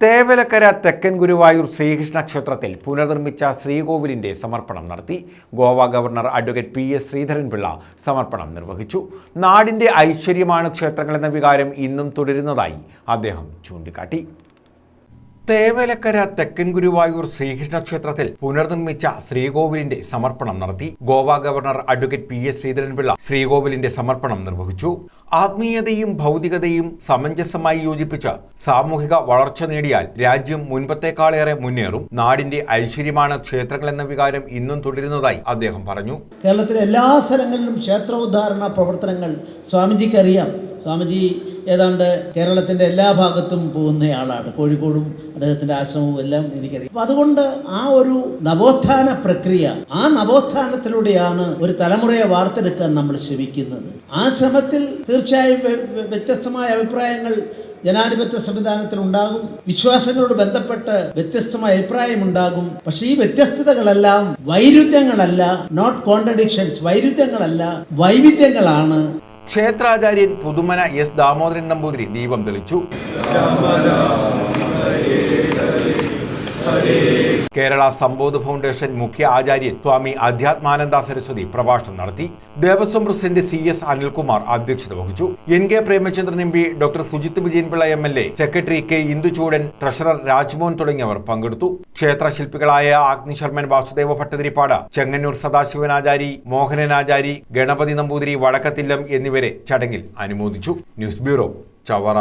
തേവലക്കര തെക്കൻ ഗുരുവായൂർ ശ്രീകൃഷ്ണ ക്ഷേത്രത്തിൽ പുനർനിർമ്മിച്ച ശ്രീകോവിലിന്റെ സമർപ്പണം നടത്തി Goa governor advocate P S Sreedharan Pillai സമർപ്പണം നിർവഹിച്ചു. നാടിന്റെ ഐശ്വര്യമാണ് ക്ഷേത്രങ്ങൾ എന്ന വികാരം ഇന്നും തുടരുന്നതായി അദ്ദേഹം ചൂണ്ടിക്കാട്ടി. തേവലക്കര തെക്കൻ ഗുരുവായൂർ ശ്രീകൃഷ്ണ ക്ഷേത്രത്തിൽ പുനർനിർമ്മിച്ച ശ്രീകോവിലിന്റെ സമർപ്പണം നടത്തി Goa governor advocate P S Sreedharan Pillai ശ്രീകോവിലിന്റെ സമർപ്പണം നിർവഹിച്ചു. ആത്മീയതയും ഭൗതികതയും സമഞ്ജസമായി യോജിപ്പിച്ച് സാമൂഹിക വളർച്ച നേടിയാൽ രാജ്യം മുൻപത്തേക്കാളേറെ മുന്നേറും. നാടിന്റെ ഐശ്വര്യമാണ് ക്ഷേത്രങ്ങൾ എന്ന വികാരം ഇന്നും തുടരുന്നതായി അദ്ദേഹം പറഞ്ഞു. കേരളത്തിലെ എല്ലാ സ്ഥലങ്ങളിലും ക്ഷേത്രോദ്ധാരണ പ്രവർത്തനങ്ങൾ സ്വാമിജിക്ക് അറിയാം. സ്വാമിജി ഏതാണ്ട് കേരളത്തിന്റെ എല്ലാ ഭാഗത്തും പോകുന്നയാളാണ്. കോഴിക്കോടും അദ്ദേഹത്തിന്റെ ആശ്രമവും എല്ലാം എനിക്കറിയാം. അപ്പം അതുകൊണ്ട് ആ ഒരു നവോത്ഥാന പ്രക്രിയ ആ നവോത്ഥാനത്തിലൂടെയാണ് ഒരു തലമുറയെ വാർത്തെടുക്കാൻ നമ്മൾ ശ്രമിക്കുന്നത്. ആ ശ്രമത്തിൽ തീർച്ചയായും വ്യ- വ്യ- വ്യത്യസ്തമായ അഭിപ്രായങ്ങൾ ജനാധിപത്യ സംവിധാനത്തിൽ ഉണ്ടാകും. വിശ്വാസങ്ങളോട് ബന്ധപ്പെട്ട് വ്യത്യസ്തമായ അഭിപ്രായം ഉണ്ടാകും. പക്ഷെ ഈ വ്യത്യസ്തതകളെല്ലാം വൈരുദ്ധ്യങ്ങളല്ല നോട്ട് കോൺട്രഡിക്ഷൻസ് വൈരുദ്ധ്യങ്ങളല്ല വൈവിധ്യങ്ങളാണ്. ക്ഷേത്രാചാര്യൻ പുതുമന എസ് ദാമോദരൻ നമ്പൂതിരി ദീപം തെളിച്ചു. കേരള സംബോധ ഫൗണ്ടേഷൻ മുഖ്യ ആചാര്യൻ സ്വാമി അധ്യാത്മാനന്ദ സരസ്വതി പ്രഭാഷണം നടത്തി Devaswom president C S Anilkumar അധ്യക്ഷത വഹിച്ചു. N K Premachandran M P doctor Sujith Vijayanpillai M L A secretary K Induchoodan treasurer Rajmohan തുടങ്ങിയവർ പങ്കെടുത്തു. ക്ഷേത്ര ശില്പികളായ അഗ്നിശർമ്മൻ വാസുദേവ ഭട്ടതിരിപ്പാട് ചെങ്ങന്നൂർ സദാശിവനാചാരി മോഹനനാചാരി ഗണപതി നമ്പൂതിരി വടക്കത്തില്ലം എന്നിവരെ ചടങ്ങിൽ അനുമോദിച്ചു. News bureau Chavara.